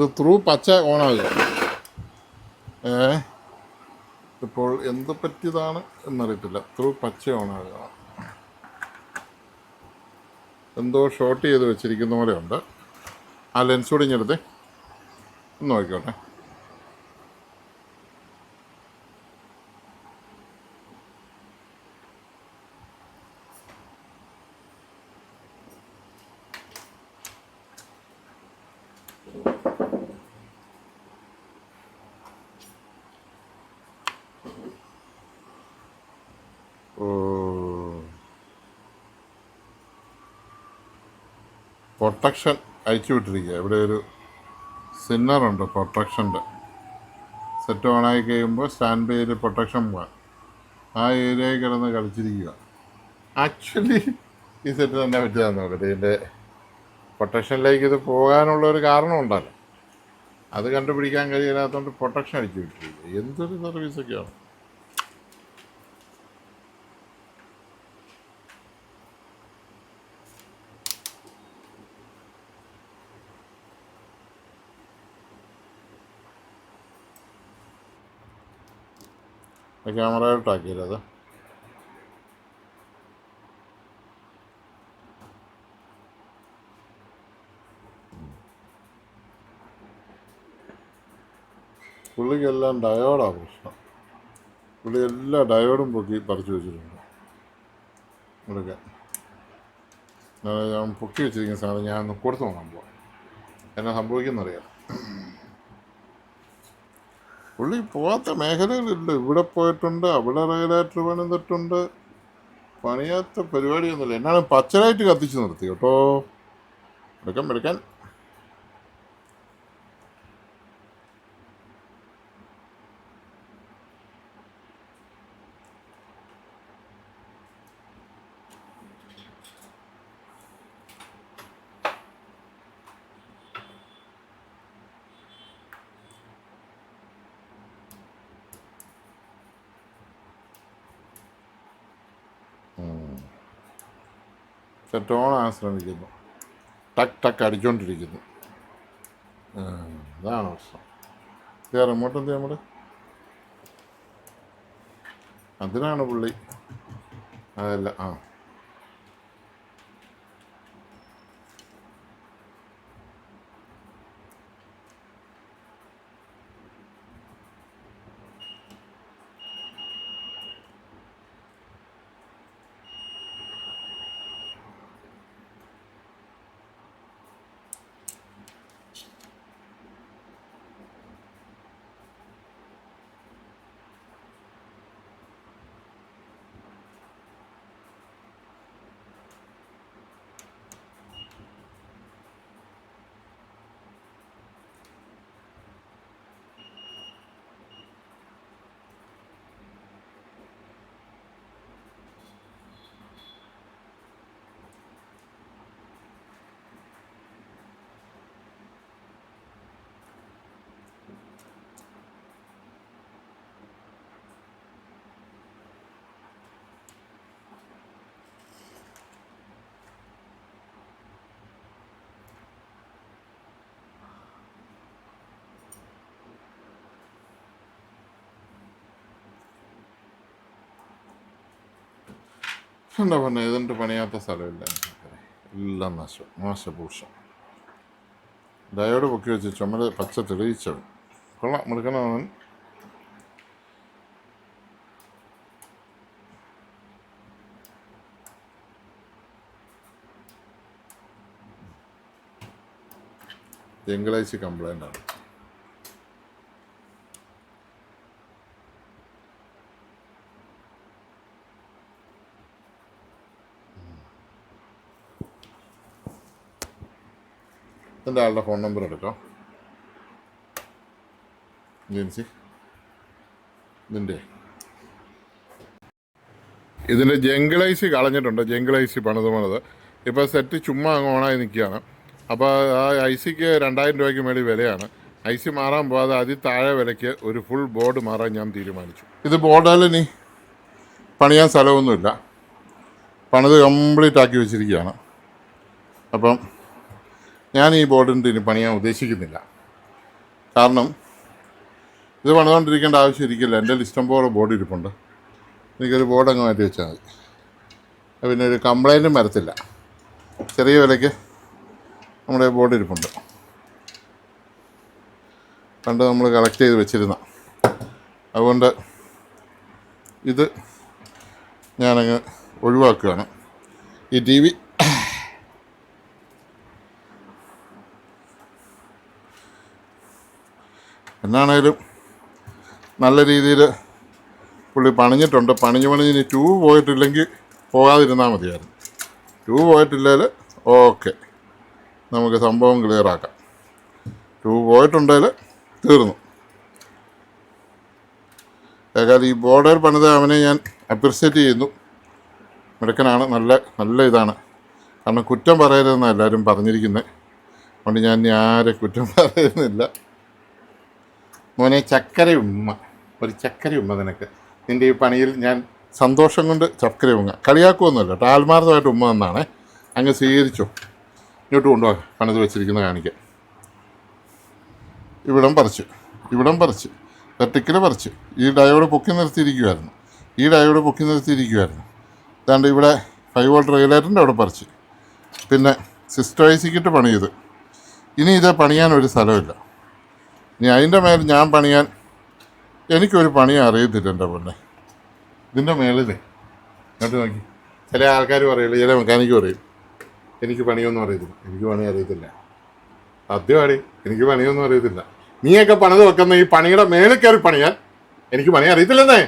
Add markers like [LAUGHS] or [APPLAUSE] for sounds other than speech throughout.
ഇത് ത്രൂ പച്ച ഓണാകുക ഏ ഇപ്പോൾ എന്ത് പറ്റിയതാണ് എന്നറിയത്തില്ല ത്രൂ പച്ച ഓണാകുക എന്തോ ഷോർട്ട് ചെയ്ത് വെച്ചിരിക്കുന്ന പോലെയുണ്ട് ആ ലെൻസ് കൂടി ഞെടുത്തേ ഒന്ന് നോക്കിക്കോട്ടെ പ്രൊട്ടക്ഷൻ അയച്ചു വിട്ടിരിക്കുക ഇവിടെ ഒരു സിന്നറുണ്ട് പ്രൊട്ടക്ഷൻ്റെ സെറ്റ് ഓണായി കഴിയുമ്പോൾ സ്റ്റാൻഡ് ബൈയിൽ പ്രൊട്ടക്ഷൻ പോകാൻ ആ ഏരിയയിൽ കിടന്ന് കളിച്ചിരിക്കുക ആക്ച്വലി ഈ സെറ്റ് തന്നെ പറ്റിയതാണ് നോക്കട്ടെ ഇതിൻ്റെ പ്രൊട്ടക്ഷനിലേക്ക് ഇത് പോകാനുള്ള ഒരു കാരണം ഉണ്ടല്ലോ അത് കണ്ടുപിടിക്കാൻ കഴിയാത്തതുകൊണ്ട് പ്രൊട്ടക്ഷൻ അടിച്ചു വിട്ടിരിക്കുക എന്തൊരു സർവീസൊക്കെയാണ് ആയിട്ടാക്കിയത് പുള്ളിക്കെല്ലാം ഡയോഡാണ് പ്രശ്നം പുള്ളി എല്ലാ ഡയോഡും പൊക്കി പറിച്ചു വെച്ചിട്ടുണ്ട് ഇവിടെയൊക്കെ ഞാൻ പൊക്കി വെച്ചിരിക്കുന്ന സാധനം ഞാൻ കൊടുത്തു നോക്കാൻ പോവാം എന്നാ സംഭവിക്കുന്നറിയാം പുള്ളി പോകാത്ത മേഖലകളില്ല ഇവിടെ പോയിട്ടുണ്ട് അവിടെ റെയിലായിട്ട് പണിതിട്ടുണ്ട് പണിയാത്ത പരിപാടിയൊന്നുമില്ല എന്നാണ് പച്ചരായിട്ട് കത്തിച്ച് നിർത്തി കേട്ടോ എടുക്കാൻ എടുക്കാൻ ടോണാകാൻ ശ്രമിക്കുന്നു ടക്ക് ടക്ക് അടിച്ചോണ്ടിരിക്കുന്നു അതാണ് പ്രശ്നം ഇതേ റിമോട്ട് എന്ത് നമ്മുടെ അതിനാണ് പുള്ളി അതല്ല ആ എന്താ പറഞ്ഞത് ഇതിൻ്റെ പണിയാത്ത സ്ഥലമില്ല എല്ലാം നാശം നാശപൂഷം ഡയോഡ് പൊക്കി വെച്ച് ചുമര് പച്ച തെളിയിച്ചവൻ കൊള്ളാം മിടുക്കനവൻ തിങ്കളാഴ്ച കംപ്ലൈൻ്റ് ആണ് പത്തിൻ്റെ ആളുടെ ഫോൺ നമ്പർ എടുക്കാം ജെൻസി ഇതിൻ്റെ ഇതിൻ്റെ ജംഗിളൈസ് കളഞ്ഞിട്ടുണ്ട് ജംഗിളൈസ് പണിത് പണിത് ഇപ്പോൾ സെറ്റ് ചുമ്മാ അങ്ങ് ഓണായി നിൽക്കുകയാണ് അപ്പോൾ ആ ഐസിക്ക് രണ്ടായിരം രൂപയ്ക്ക് മേളിൽ വിലയാണ് ഐസി മാറാൻ പോകാതെ അതി താഴെ വിലയ്ക്ക് ഒരു ഫുൾ ബോർഡ് മാറാൻ ഞാൻ തീരുമാനിച്ചു ഇത് ബോർഡിൽ ഇനി പണിയാൻ സ്ഥലമൊന്നുമില്ല പണിത് കംപ്ലീറ്റ് ആക്കി വെച്ചിരിക്കുകയാണ് അപ്പം ഞാൻ ഈ ബോർഡിൻ്റെ ഇനി പണിയാൻ ഉദ്ദേശിക്കുന്നില്ല കാരണം ഇത് പണിതുകൊണ്ടിരിക്കേണ്ട ആവശ്യം ഇരിക്കില്ല എൻ്റെ ഇഷ്ടം പോലെ ബോർഡ് ഇരിപ്പുണ്ട് എനിക്കൊരു ബോർഡ് അങ്ങ് മാറ്റി വെച്ചാൽ മതി പിന്നെ ഒരു കംപ്ലൈൻറ്റും വരത്തില്ല ചെറിയ വിലയ്ക്ക് നമ്മുടെ ബോർഡ് ഇരിപ്പുണ്ട് പണ്ട് നമ്മൾ കളക്ട് ചെയ്ത് വെച്ചിരുന്ന അതുകൊണ്ട് ഇത് ഞാനങ്ങ് ഒഴിവാക്കുകയാണ് ഈ ടി വി എന്നാണേലും നല്ല രീതിയിൽ പുള്ളി പണിഞ്ഞിട്ടുണ്ട് പണിഞ്ഞ് പണിഞ്ഞ് ട്യൂബ് പോയിട്ടില്ലെങ്കിൽ പോകാതിരുന്നാൽ മതിയായിരുന്നു ട്യൂബ് പോയിട്ടില്ലേൽ ഓക്കെ നമുക്ക് സംഭവം ക്ലിയറാക്കാം ട്യൂബ് പോയിട്ടുണ്ടേൽ തീർന്നു ഏകാലം ഈ ബോർഡർ പണിത അവനെ ഞാൻ അപ്രിസിയേറ്റ് ചെയ്യുന്നു മിടുക്കനാണ് നല്ല നല്ല ഇതാണ് കാരണം കുറ്റം പറയരുതെന്നാണ് എല്ലാവരും പറഞ്ഞിരിക്കുന്നത് അതുകൊണ്ട് ഞാൻ ഇനി ആരെ കുറ്റം [LAUGHS] പറയുന്നില്ല മോനെ ചക്കരയുമ്മ ഒരു ചക്കരയുമ്മ നിനക്ക് നിൻ്റെ ഈ പണിയിൽ ഞാൻ സന്തോഷം കൊണ്ട് ചക്കരയുമ്മ കളിയാക്കുമൊന്നുമല്ല കേട്ടോ ആത്മാർത്ഥമായിട്ട് ഉമ്മ എന്നാണേ അങ്ങ് സ്വീകരിച്ചു ഇങ്ങോട്ട് കൊണ്ടുപോകാം പണിത് വെച്ചിരിക്കുന്ന കാണിക്കാം ഇവിടം പറിച്ചു ഇവിടം പറിച്ചു വെർട്ടിക്കൽ പറിച്ചു ഈ ഡയോഡ് പൊക്കി നിർത്തിയിരിക്കുമായിരുന്നു ഈ ഡയോഡ് പൊക്കി നിർത്തിയിരിക്കുമായിരുന്നു അതാണ്ട് ഇവിടെ ഫൈവ് വോൾട്ട് റെഗുലേറ്ററിൻ്റെ അവിടെ പറിച്ച് പിന്നെ സിസ്റ്റോയിസിക്കിട്ട് പണിയത് ഇനി ഇത് പണിയാൻ ഒരു സ്ഥലമില്ല ഇനി അതിൻ്റെ മേലെ ഞാൻ പണിയാൻ എനിക്കൊരു പണി അറിയത്തില്ല എൻ്റെ പൊന്നെ ഇതിൻ്റെ മേലില്ലേ എന്നിട്ട് നോക്കി ചില ആൾക്കാർ പറയുള്ളൂ ചില മെക്കാനിക്കും അറിയും എനിക്ക് പണിയൊന്നും അറിയത്തില്ല എനിക്ക് പണി അറിയത്തില്ല സത്യമാടി എനിക്ക് പണിയൊന്നും അറിയത്തില്ല നീയൊക്കെ പണിത് വെക്കുന്ന ഈ പണിയുടെ മേളിൽ കയറി പണിയാൻ എനിക്ക് പണി അറിയത്തില്ലെന്നേ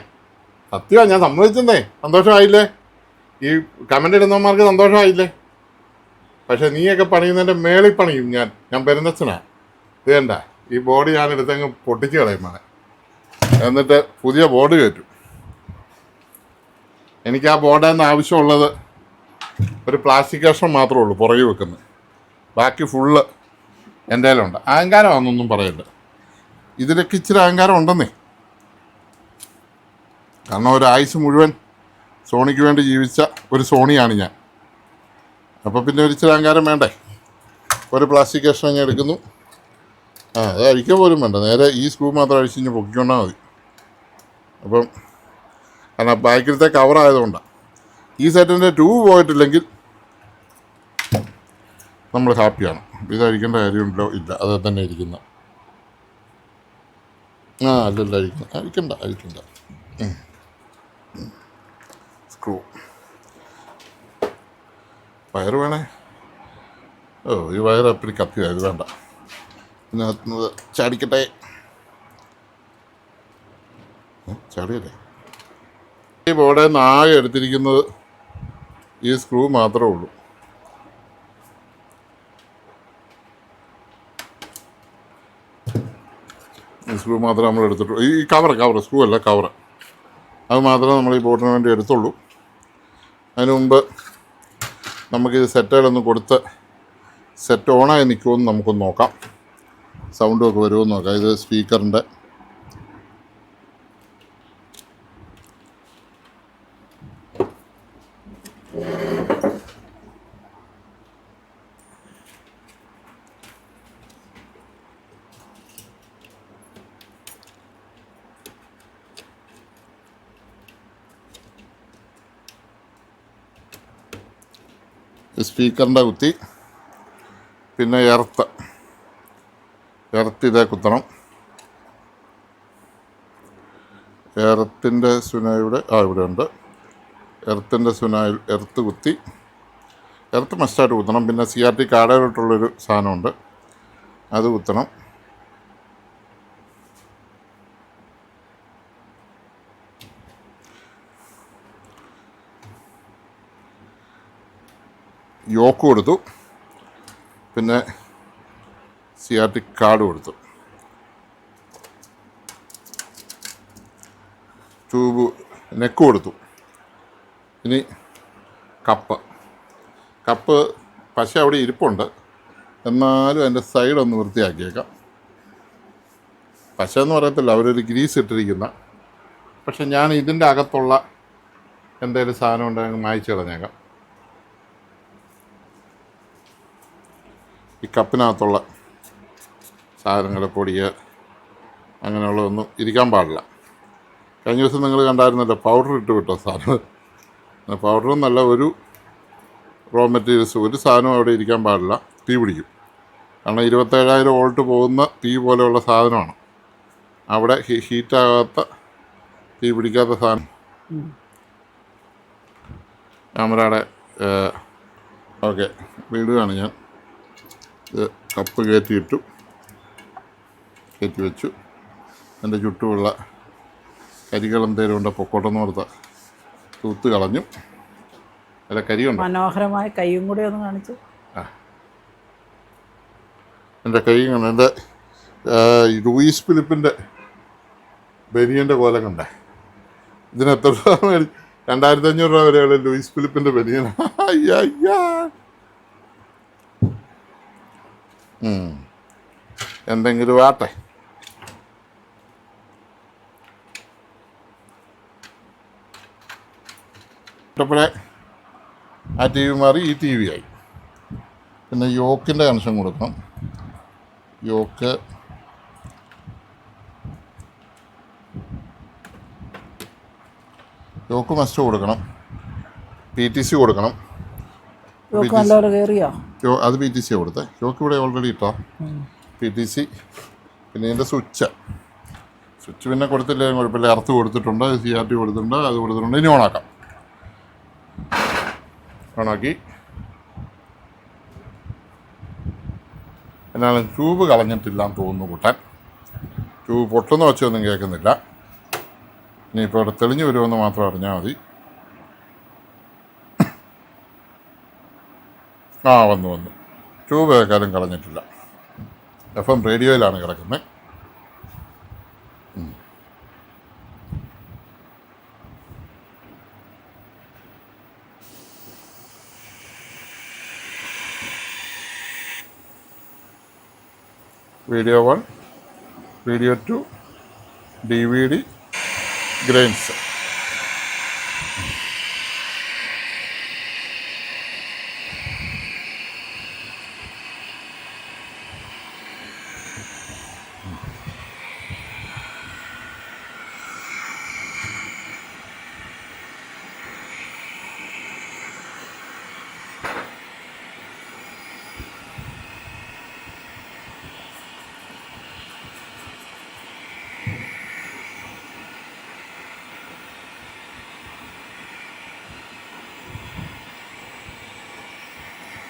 സത്യമാണ് ഞാൻ സമ്മതിച്ചെന്നേ സന്തോഷമായില്ലേ ഈ കമൻ്റ് ഇടുന്നവന്മാർക്ക് സന്തോഷമായില്ലേ പക്ഷെ നീയൊക്കെ പണിയുന്നതിൻ്റെ മേളിൽ പണിയും ഞാൻ ഞാൻ പെരുന്നച്ചനാണ് ഇത് വേണ്ട ഈ ബോർഡ് ഞാൻ എടുത്തങ്ങ് പൊട്ടിച്ച് കളയും മോനെ എന്നിട്ട് പുതിയ ബോർഡ് കയറ്റും എനിക്ക് ആ ബോർഡിൽ നിന്ന് ആവശ്യമുള്ളത് ഒരു പ്ലാസ്റ്റിക് കഷ്ണം മാത്രമേ ഉള്ളൂ പുറകെ വെക്കുന്നത് ബാക്കി ഫുള്ള് എൻ്റെ കയ്യിലുണ്ട് അഹങ്കാരമാണെന്നൊന്നും പറയല്ല ഇതിലൊക്കെ ഇച്ചിരി അഹങ്കാരം ഉണ്ടെന്നേ കാരണം ഒരു ആയുസ് മുഴുവൻ സോണിക്ക് വേണ്ടി ജീവിച്ച ഒരു സോണിയാണ് ഞാൻ അപ്പോൾ പിന്നെ ഒരു അഹങ്കാരം വേണ്ടേ ഒരു പ്ലാസ്റ്റിക് കഷ്ണം ഞാൻ എടുക്കുന്നു ആ അത് അഴിക്കാൻ പോലും വേണ്ട നേരെ ഈ സ്ക്രൂ മാത്രം അഴിച്ച് കഴിഞ്ഞ് പൊക്കിക്കൊണ്ടാൽ മതി അപ്പം കാരണം ബാക്കിലത്തെ കവറായതുകൊണ്ടാണ് ഈ സെറ്റിൻ്റെ ട്യൂബ് പോയിട്ടില്ലെങ്കിൽ നമ്മൾ ഹാപ്പിയാണ് ഇത് അഴിക്കേണ്ട കാര്യമുണ്ടോ ഇല്ല അത് തന്നെ ഇരിക്കുന്ന ആ അല്ലല്ല അഴിക്കുന്ന അഴിക്കണ്ട അഴിക്കണ്ട സ്ക്രൂ വയറ് വേണേ ഓ ഈ വയറ് അപ്പം കത്തിയത് വേണ്ട ഇതിനകത്തുനിന്ന് ചാടിക്കട്ടെ ചാടിയല്ലേ ഈ ബോർഡെ നാകെ എടുത്തിരിക്കുന്നത് ഈ സ്ക്രൂ മാത്രമേ ഉള്ളൂ ഈ സ്ക്രൂ മാത്രമേ നമ്മൾ എടുത്തിട്ടുള്ളൂ ഈ കവർ കവർ സ്ക്രൂ അല്ല കവർ അത് മാത്രമേ നമ്മൾ ഈ ബോർഡിന് വേണ്ടി എടുത്തുള്ളൂ അതിന് മുമ്പ് നമുക്കിത് സെറ്റായിട്ടൊന്ന് കൊടുത്ത് സെറ്റ് ഓണായി നിൽക്കുമെന്ന് നമുക്കൊന്ന് നോക്കാം സൗണ്ടും ഒക്കെ വരുമോ നോക്കാം ഇത് സ്പീക്കറിൻ്റെ സ്പീക്കറിൻ്റെ കുത്തി പിന്നെ എർത്ത് ഇറത്തി ഇതേ കുത്തണം എർത്തിൻ്റെ സുനായുടെ ആ ഇവിടെ ഉണ്ട് എർത്തിൻ്റെ സുനായിൽ എർത്ത് കുത്തി എർത്ത് മസ്റ്റായിട്ട് കുത്തണം പിന്നെ സി ആർ ടി കാടയിലോട്ടുള്ളൊരു സാധനമുണ്ട് അത് കുത്തണം യോക്ക് കൊടുത്തു പിന്നെ സി ആർ ടി കാർഡ് കൊടുത്തു ട്യൂബ് നെക്ക് കൊടുത്തു ഇനി കപ്പ് കപ്പ് പശ അവിടെ ഇരിപ്പുണ്ട് എന്നാലും അതിൻ്റെ ഒന്ന് വൃത്തിയാക്കിയേക്കാം പശ എന്ന് പറയത്തില്ല അവരൊരു ഗ്രീസ് ഇട്ടിരിക്കുന്ന പക്ഷെ ഞാൻ ഇതിൻ്റെ അകത്തുള്ള എന്തെങ്കിലും സാധനം ഉണ്ടെങ്കിൽ മായച്ചു കളഞ്ഞേക്കാം ഈ കപ്പിനകത്തുള്ള സാധനങ്ങൾ പൊടിയ അങ്ങനെയുള്ളതൊന്നും ഇരിക്കാൻ പാടില്ല കഴിഞ്ഞ ദിവസം നിങ്ങൾ കണ്ടായിരുന്നല്ലോ പൗഡർ ഇട്ട് വിട്ടോ സാധനം പൗഡറും നല്ല ഒരു റോ മെറ്റീരിയൽസ് ഒരു സാധനവും അവിടെ ഇരിക്കാൻ പാടില്ല തീ പിടിക്കും കാരണം ഇരുപത്തേഴായിരം വോൾട്ട് പോകുന്ന തീ പോലെയുള്ള സാധനമാണ് അവിടെ ഹീറ്റാകാത്ത തീ പിടിക്കാത്ത സാധനം ക്യാമറയുടെ ഓക്കെ വീടുകയാണ് ഞാൻ ഇത് കപ്പ് കയറ്റിയിട്ടു കയറ്റി വെച്ചു എൻ്റെ ചുറ്റുമുള്ള കരികളും ഉണ്ടോ പൊക്കോട്ടം പറഞ്ഞാൽ തൂത്ത് കളഞ്ഞു അല്ല കരിയുണ്ട് മനോഹരമായ കൈയും കൂടി ഒന്ന് കാണിച്ചു ആ എൻ്റെ കണ്ട എൻ്റെ ലൂയിസ് ഫിലിപ്പിൻ്റെ ബനിയൻ്റെ കോല കണ്ടേ ഇതിന് എത്ര രൂപ മേടി രണ്ടായിരത്തി അഞ്ഞൂറ് രൂപ വരെയുള്ള ലൂയിസ് ഫിലിപ്പിൻ്റെ ബനിയൻ എന്തെങ്കിലും ആട്ടെ ഇഷ്ടപ്പെടെ ആ ടി വി മാറി ഈ ടി വി ആയി പിന്നെ യോക്കിൻ്റെ കണക്ഷൻ കൊടുക്കണം യോക്ക് യോക്ക് മസ്റ്റ് കൊടുക്കണം പി ടി സി കൊടുക്കണം അത് പി ടി സി കൊടുത്തേ യോക്ക് ഇവിടെ ഓൾറെഡി ഇട്ടോ പി ടി സി പിന്നെ ഇതിൻ്റെ സ്വിച്ച് സ്വിച്ച് പിന്നെ കൊടുത്തില്ലേ കുഴപ്പമില്ല അർത്ത് കൊടുത്തിട്ടുണ്ട് സി ആർ ടി കൊടുത്തിട്ടുണ്ട് അത് കൊടുത്തിട്ടുണ്ട് ഇനി ഓണാക്കാം ഓണാക്കി എന്നാലും ട്യൂബ് കളഞ്ഞിട്ടില്ലാന്ന് തോന്നുന്നു കൂട്ടാൻ ട്യൂബ് പൊട്ടുന്ന വെച്ചൊന്നും കേൾക്കുന്നില്ല ഇനിയിപ്പോൾ ഇവിടെ തെളിഞ്ഞു വരുമെന്ന് മാത്രം അറിഞ്ഞാൽ മതി ആ വന്നു വന്നു ട്യൂബ് ഏക്കാലും കളഞ്ഞിട്ടില്ല എഫ് എം റേഡിയോയിലാണ് കിടക്കുന്നത് video 1, video 2, DVD grains.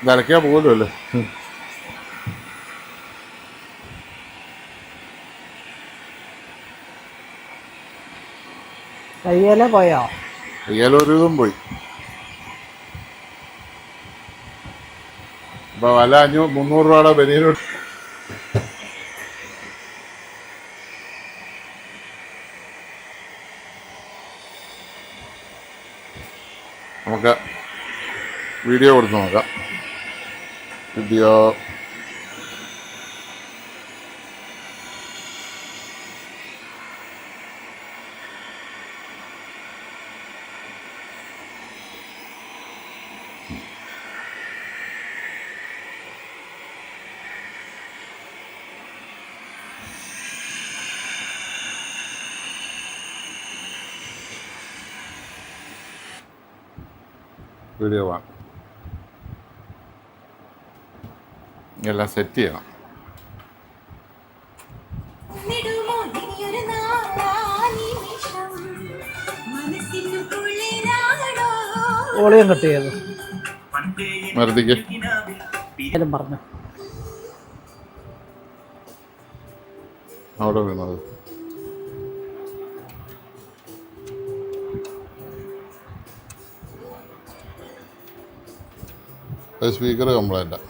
വരയ്ക്കാൻ പോകുമല്ലോ കയ്യേല പോയോ കയ്യേല ഒരു വിധം പോയി ഇപ്പൊ വല അഞ്ഞൂ മുന്നൂറ് രൂപയുടെ ബനിയനോട്ട് നമുക്ക് വീഡിയോ കൊടുത്ത് നോക്കാം 别啊！别了啊！എല്ലാം സെറ്റ് ചെയ്യാം ഓളയും കട്ട് ചെയ്തു പറഞ്ഞു അവിടെ വീണത് സ്പീക്കർ കംപ്ലൈൻറ്റാണ്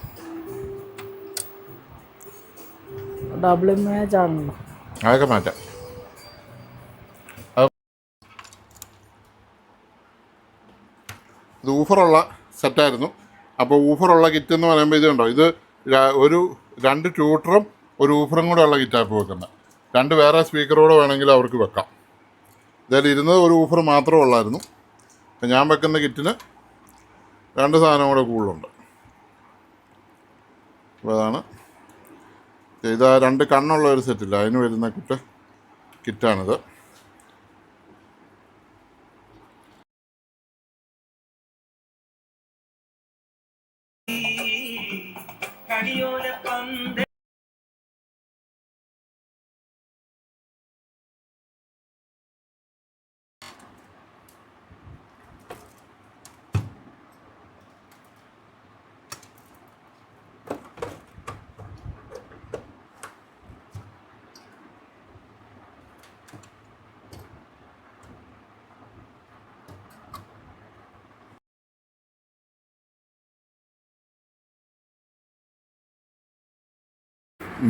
ഡബിൾ ഇമേജ് ആണല്ലോ അതൊക്കെ മാറ്റാം ഇത് ഊഫറുള്ള സെറ്റായിരുന്നു അപ്പോൾ ഊഫറുള്ള കിറ്റ് എന്ന് പറയുമ്പോൾ ഇത് കണ്ടോ ഇത് ഒരു രണ്ട് ട്യൂട്ടറും ഒരു ഊഫറും കൂടെ ഉള്ള കിറ്റാണ് ഇപ്പോൾ വെക്കുന്നത് രണ്ട് വേറെ സ്പീക്കറോടെ വേണമെങ്കിൽ അവർക്ക് വെക്കാം ഇതായാലും ഇരുന്നത് ഒരു ഊഫർ മാത്രമേ ഉള്ളായിരുന്നു അപ്പം ഞാൻ വെക്കുന്ന കിറ്റിന് രണ്ട് സാധനം കൂടെ കൂടുതലുണ്ട് അപ്പോൾ അതാണ് ഇതാ രണ്ട് കണ്ണുള്ള ഒരു സെറ്റില്ല അതിന് വരുന്ന കിറ്റ് കിറ്റാണിത്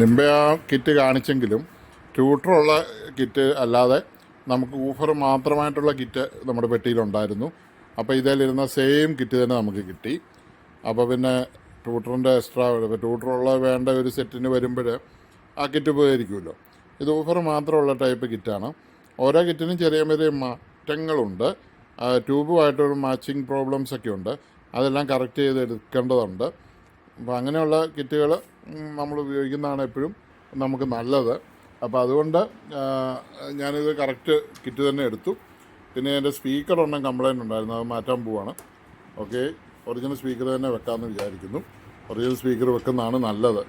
നിമ്പ കിറ്റ് കാണിച്ചെങ്കിലും ട്യൂട്ടറുള്ള കിറ്റ് അല്ലാതെ നമുക്ക് ഊഫർ മാത്രമായിട്ടുള്ള കിറ്റ് നമ്മുടെ പെട്ടിയിലുണ്ടായിരുന്നു അപ്പോൾ ഇതിലിരുന്ന സെയിം കിറ്റ് തന്നെ നമുക്ക് കിട്ടി അപ്പോൾ പിന്നെ ട്യൂട്ടറിൻ്റെ എക്സ്ട്രാ ട്യൂട്ടറുള്ള വേണ്ട ഒരു സെറ്റിന് വരുമ്പോൾ ആ കിറ്റ് ഉപകരിക്കുമല്ലോ ഇത് ഓഫർ മാത്രമുള്ള ടൈപ്പ് കിറ്റാണ് ഓരോ കിറ്റിനും ചെറിയ ചെറിയ മാറ്റങ്ങളുണ്ട് ട്യൂബുമായിട്ടൊരു മാച്ചിങ് പ്രോബ്ലംസ് ഒക്കെ ഉണ്ട് അതെല്ലാം കറക്റ്റ് ചെയ്ത് എടുക്കേണ്ടതുണ്ട് അപ്പോൾ അങ്ങനെയുള്ള കിറ്റുകൾ നമ്മൾ ഉപയോഗിക്കുന്നതാണ് എപ്പോഴും നമുക്ക് നല്ലത് അപ്പോൾ അതുകൊണ്ട് ഞാനിത് കറക്റ്റ് കിറ്റ് തന്നെ എടുത്തു പിന്നെ എൻ്റെ സ്പീക്കർ ഒന്നും കംപ്ലൈൻ്റ് ഉണ്ടായിരുന്നു അത് മാറ്റാൻ പോവാണ് ഓക്കെ ഒറിജിനൽ സ്പീക്കർ തന്നെ വെക്കാമെന്ന് വിചാരിക്കുന്നു ഒറിജിനൽ സ്പീക്കർ വെക്കുന്നതാണ് നല്ലത്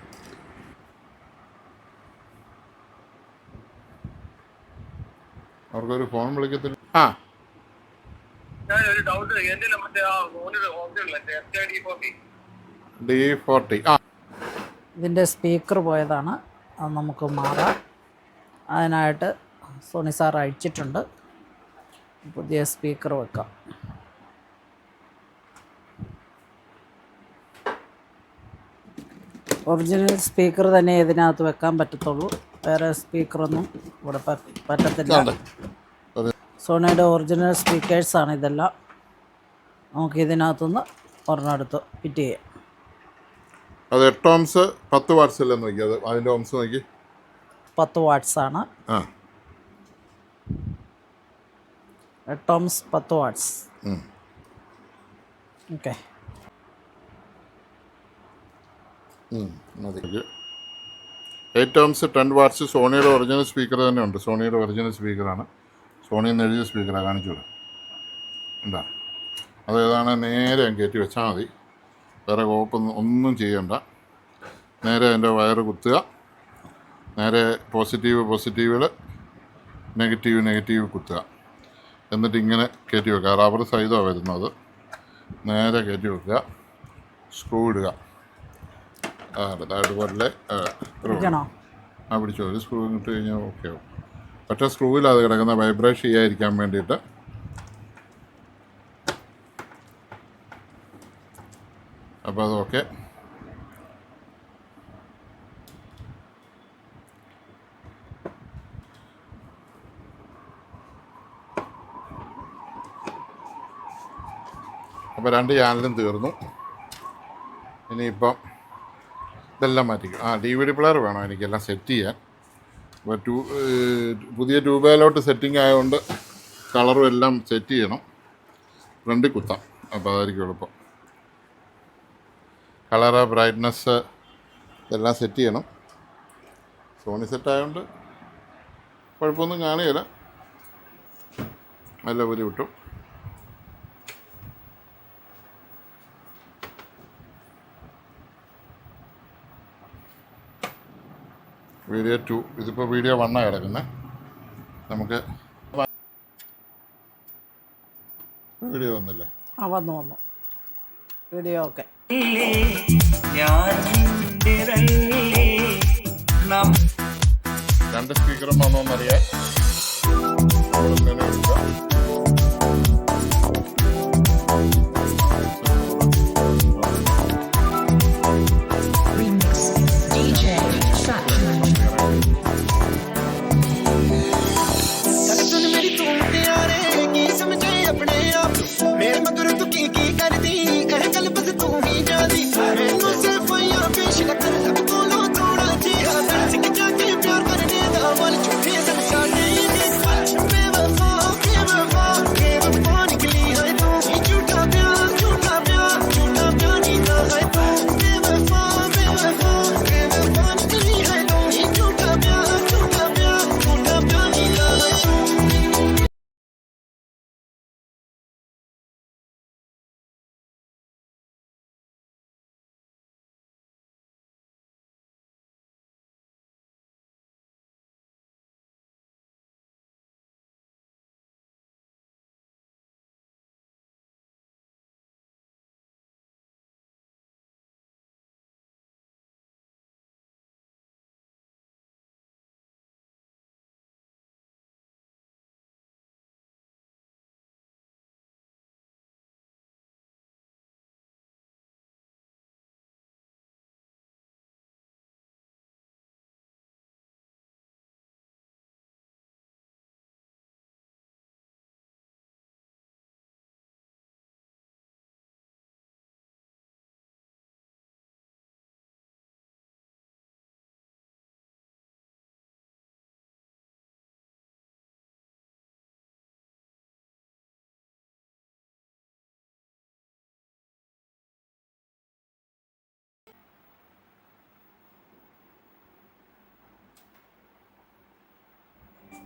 അവർക്കൊരു ഫോൺ വിളിക്കത്തില്ല ആ ഡി ഫോർട്ടി ആ ഇതിൻ്റെ സ്പീക്കർ പോയതാണ് അത് നമുക്ക് മാറാം അതിനായിട്ട് സോണി സാർ അഴിച്ചിട്ടുണ്ട് പുതിയ സ്പീക്കർ വെക്കാം ഒറിജിനൽ സ്പീക്കർ തന്നെ ഇതിനകത്ത് വെക്കാൻ പറ്റത്തുള്ളൂ വേറെ സ്പീക്കറൊന്നും ഇവിടെ പറ്റത്തില്ല സോണിയുടെ ഒറിജിനൽ സ്പീക്കേഴ്സാണ് ഇതെല്ലാം നമുക്ക് ഇതിനകത്തുനിന്ന് ഒരെണ്ണം എടുത്ത് ഫിറ്റ് ചെയ്യാം അത് എട്ട് ഓംസ് പത്ത് വാട്ട്സ് അല്ലേ നോക്കി അത് അതിൻ്റെ ഓംസ് നോക്കി പത്ത് വാട്ട്സ് ആണ് ആ എട്ട് ഓംസ് പത്ത് watts okay eight ohms ten watts സോണിയുടെ original speaker തന്നെ ഉണ്ട് സോണിയുടെ ഒറിജിനൽ സ്പീക്കറാണ് സോണി എന്ന് എഴുതിയ സ്പീക്കറാണ് കാണിച്ചുകൂടെ ഉണ്ടാ അതേതാണ് നേരെ കയറ്റി വെച്ചാൽ മതി വേറെ കോക്കൊന്നും ഒന്നും ചെയ്യണ്ട നേരെ എൻ്റെ വയറ് കുത്തുക നേരെ പോസിറ്റീവ് പോസിറ്റീവിൽ നെഗറ്റീവ് നെഗറ്റീവ് കുത്തുക എന്നിട്ട് ഇങ്ങനെ കയറ്റി വെക്കുക റബ്ബർ സൈതമാണ് വരുന്നത് നേരെ കയറ്റി വെക്കുക സ്ക്രൂ ഇടുക അതുപോലെ ആ പിടിച്ചോ ഒരു സ്ക്രൂ ഇട്ട് കഴിഞ്ഞാൽ ഓക്കെ ആവും പക്ഷേ സ്ക്രൂവിൽ അത് കിടക്കുന്ന വൈബ്രേഷൻ ചെയ്യാതിരിക്കാൻ വേണ്ടിയിട്ട് അപ്പോൾ അതൊക്കെ അപ്പോൾ രണ്ട് ചാനലും തീർന്നു ഇനിയിപ്പം ഇതെല്ലാം മാറ്റിക്കും ആ ഡി വി ഡി പ്ലെയർ വേണം എനിക്കെല്ലാം സെറ്റ് ചെയ്യാൻ അപ്പോൾ ടൂ പുതിയ ട്യൂബേലോട്ട് സെറ്റിംഗ് ആയതുകൊണ്ട് കളറും എല്ലാം സെറ്റ് ചെയ്യണം ഫ്രണ്ടിൽ കുത്താം അപ്പോൾ അതായിരിക്കും എളുപ്പം കളറ് ബ്രൈറ്റ്നസ് ഇതെല്ലാം സെറ്റ് ചെയ്യണം സോണി സെറ്റായതുകൊണ്ട് കുഴപ്പമൊന്നും കാണുകയില്ല നല്ല പോലെ കിട്ടും വീഡിയോ ടു ഇതിപ്പോൾ വീഡിയോ വണ്ണാണ് കിടക്കുന്നത് നമുക്ക് വീഡിയോ വന്നില്ലേ ആ വന്നു വന്നു വീഡിയോ ഒക്കെ രണ്ട് സ്പീക്കറും വന്നോന്നറിയാം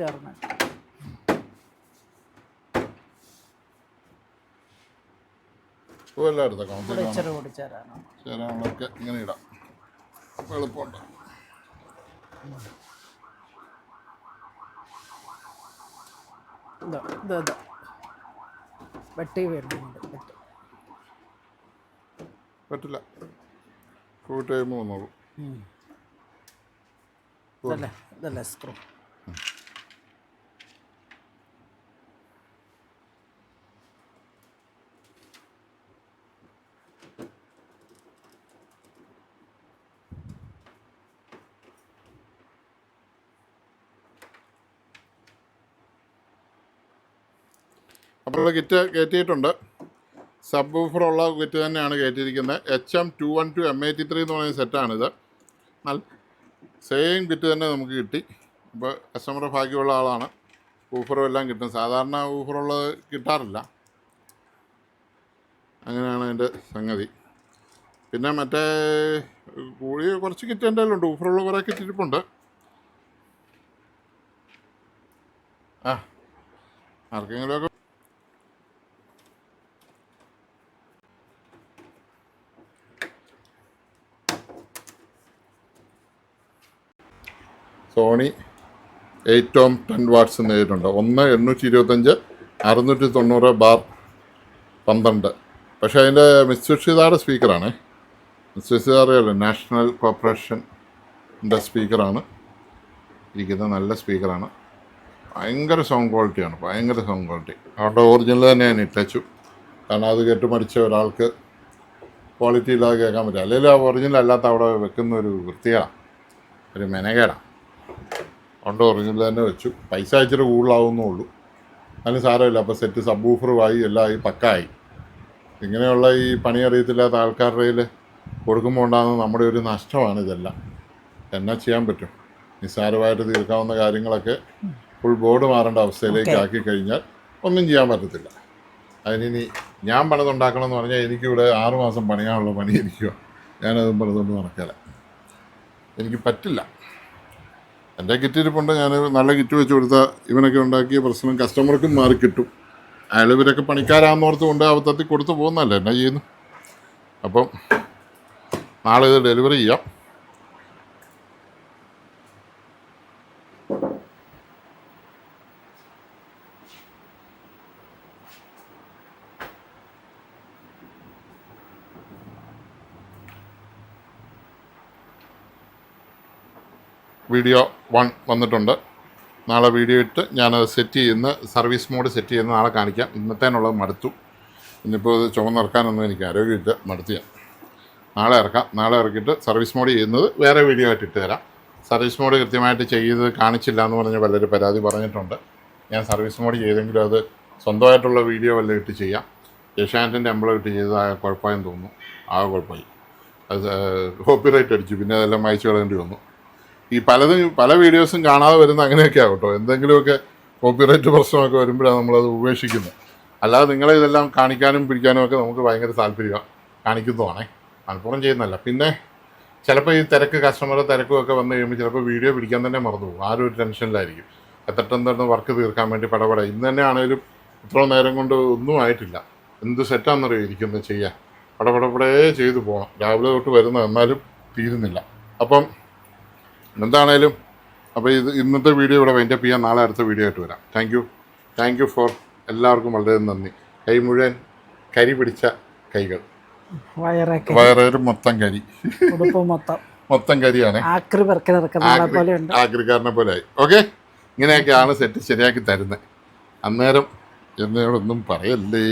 നമ്മൾ ചേർന്ന് ഇങ്ങനെ പറ്റില്ല ഫ്രൂട്ട് കഴിയുമ്പോൾ വന്നോളൂ ഇതല്ലേ ഇതല്ലേ സ്ക്രൂ അപ്പോൾ കിറ്റ് കയറ്റിയിട്ടുണ്ട് സബ് ഉള്ള കിറ്റ് തന്നെയാണ് കയറ്റിയിരിക്കുന്നത് H M two one two M eighty three എന്ന് പറയുന്ന സെറ്റാണിത് എന്നാൽ സെയിം കിറ്റ് തന്നെ നമുക്ക് കിട്ടി അപ്പോൾ കസ്റ്റമർ ഭാഗ്യമുള്ള ആളാണ് ഊഫറും എല്ലാം കിട്ടും സാധാരണ ഊഫറുള്ളത് കിട്ടാറില്ല അങ്ങനെയാണ് അതിൻ്റെ സംഗതി പിന്നെ മറ്റേ കൂടി കുറച്ച് കിറ്റ് എന്തായാലും ഉണ്ട് ഊഫറുള്ള കുറേ കിറ്റിരിപ്പുണ്ട് ആ ആർക്കെങ്കിലുമൊക്കെ Sony eight ohm ten watts എന്ന് നേരിട്ടുണ്ട് ഒന്ന് എണ്ണൂറ്റി ഇരുപത്തഞ്ച് അറുന്നൂറ്റി തൊണ്ണൂറ് ബാർ പന്ത്രണ്ട് പക്ഷേ അതിൻ്റെ മിസ്സുഷിതാടെ സ്പീക്കറാണ് മിസ്സുഷിതാറിയല്ലോ നാഷണൽ കോർപ്പറേഷൻ്റെ സ്പീക്കറാണ് ഇരിക്കുന്നത് നല്ല സ്പീക്കറാണ് ഭയങ്കര സൗണ്ട് ക്വാളിറ്റിയാണ് ഭയങ്കര സൗണ്ട് ക്വാളിറ്റി അവരുടെ ഒറിജിനൽ തന്നെ ഞാൻ ഇട്ടച്ചു കാരണം അത് കേട്ട് ഒരാൾക്ക് ക്വാളിറ്റി ഇല്ലാതെ കേൾക്കാൻ പറ്റില്ല അല്ലെങ്കിൽ ആ ഒറിജിനൽ അല്ലാത്ത അവിടെ വെക്കുന്ന ഒരു വൃത്തിയാണ് ഒരു മെനകേടാണ് ഉണ്ട് ഒറിജിനൽ തന്നെ വെച്ചു പൈസ ഇച്ചിരി ഉള്ളൂ അതിന് സാരമില്ല അപ്പോൾ സെറ്റ് സബ്ബൂഫറുമായി എല്ലാം ഈ പക്കായി ഇങ്ങനെയുള്ള ഈ പണി അറിയത്തില്ലാത്ത ആൾക്കാരുടെ കയ്യിൽ കൊടുക്കുമ്പോൾ ഉണ്ടാകുന്ന നമ്മുടെ ഒരു നഷ്ടമാണ് ഇതെല്ലാം എന്നാ ചെയ്യാൻ പറ്റും നിസ്സാരമായിട്ട് തീർക്കാവുന്ന കാര്യങ്ങളൊക്കെ ഫുൾ ബോർഡ് മാറേണ്ട അവസ്ഥയിലേക്ക് ആക്കി കഴിഞ്ഞാൽ ഒന്നും ചെയ്യാൻ പറ്റത്തില്ല അതിനി ഞാൻ പണിതുണ്ടാക്കണം എന്ന് പറഞ്ഞാൽ എനിക്കിവിടെ ആറുമാസം പണിയാനുള്ള പണി എനിക്കുവാണ് ഞാനതും പണിതുകൊണ്ട് നടക്കില്ല എനിക്ക് പറ്റില്ല എൻ്റെ കിറ്റ് ഇരിപ്പുണ്ട് ഞാൻ നല്ല കിറ്റ് വെച്ച് കൊടുത്ത ഇവനൊക്കെ ഉണ്ടാക്കിയ പ്രശ്നം കസ്റ്റമർക്കും മാറി കിട്ടും അയാൾ ഇവരൊക്കെ പണിക്കാരാന്നോർത്ത് കൊണ്ട് അബദ്ധത്തിൽ കൊടുത്തു പോകുന്നല്ലേ എന്നാ ചെയ്യുന്നു അപ്പം നാളെ ഇത് ഡെലിവറി ചെയ്യാം വീഡിയോ വൺ വന്നിട്ടുണ്ട് നാളെ വീഡിയോ ഇട്ട് ഞാനത് സെറ്റ് ചെയ്യുന്ന സർവീസ് മോഡ് സെറ്റ് ചെയ്യുന്ന നാളെ കാണിക്കാം ഇന്നത്തേനുള്ളത് മടുത്തു ഇന്നിപ്പോൾ ഇത് ചുമന്നിറക്കാനൊന്നും എനിക്ക് ആരോഗ്യമില്ല മടുത്തിയ നാളെ ഇറക്കാം നാളെ ഇറക്കിയിട്ട് സർവീസ് മോഡ് ചെയ്യുന്നത് വേറെ വീഡിയോ ആയിട്ട് ഇട്ട് തരാം സർവീസ് മോഡ് കൃത്യമായിട്ട് ചെയ്ത് കാണിച്ചില്ല എന്ന് പറഞ്ഞ് പലരും പരാതി പറഞ്ഞിട്ടുണ്ട് ഞാൻ സർവീസ് മോഡ് ചെയ്തെങ്കിലും അത് സ്വന്തമായിട്ടുള്ള വീഡിയോ വല്ലതും ഇട്ട് ചെയ്യാം ഏഷ്യാനെറ്റിൻ്റെ എംബ്ലം ഇട്ട് ആ കുഴപ്പമായെന്ന് തോന്നുന്നു ആ കുഴപ്പമായി അത് കോപ്പിറൈറ്റ് അടിച്ചു പിന്നെ അതെല്ലാം വായിച്ചു കളയേണ്ടി വന്നു ഈ പലതും പല വീഡിയോസും കാണാതെ വരുന്ന അങ്ങനെയൊക്കെ ആകട്ടോ എന്തെങ്കിലുമൊക്കെ കോപ്പിറൈറ്റ് പ്രശ്നമൊക്കെ വരുമ്പോഴാണ് നമ്മളത് ഉപേക്ഷിക്കുന്നത് അല്ലാതെ നിങ്ങളെ ഇതെല്ലാം കാണിക്കാനും പിടിക്കാനും ഒക്കെ നമുക്ക് ഭയങ്കര താല്പര്യമാണ് കാണിക്കുന്നതാണേ മലപ്പുറം ചെയ്യുന്നല്ല പിന്നെ ചിലപ്പോൾ ഈ തിരക്ക് കസ്റ്റമറുടെ തിരക്കും ഒക്കെ വന്നു കഴിയുമ്പോൾ ചിലപ്പോൾ വീഡിയോ പിടിക്കാൻ തന്നെ മറന്നു പോകും ആരും ഒരു ടെൻഷനിലായിരിക്കും എത്രട്ടെന്താണ് വർക്ക് തീർക്കാൻ വേണ്ടി പടപട ഇന്ന് തന്നെ ആണെങ്കിലും ഇത്ര നേരം കൊണ്ട് ഒന്നും ആയിട്ടില്ല എന്ത് സെറ്റാണെന്നറിയോ ഇരിക്കുന്നത് ചെയ്യാൻ പടപടപടേ ചെയ്തു പോകണം രാവിലെ തൊട്ട് വരുന്ന എന്നാലും തീരുന്നില്ല അപ്പം എന്താണേലും അപ്പോൾ ഇത് ഇന്നത്തെ വീഡിയോ ഇവിടെ വൈൻഡപ്പ് ചെയ്യാൻ നാളെ അടുത്ത വീഡിയോ ആയിട്ട് വരാം thank you thank you for എല്ലാവർക്കും വളരെ നന്ദി കൈ മുഴുവൻ കരി പിടിച്ച കൈകൾ വയറേര് മൊത്തം കരി മൊത്തം മൊത്തം കരിയാണ് ആഗ്രഹക്കാരനെ പോലെ ആയി ഓക്കെ ഇങ്ങനെയൊക്കെയാണ് സെറ്റ് ശരിയാക്കി തരുന്നത് അന്നേരം എന്നോടൊന്നും പറയല്ലേ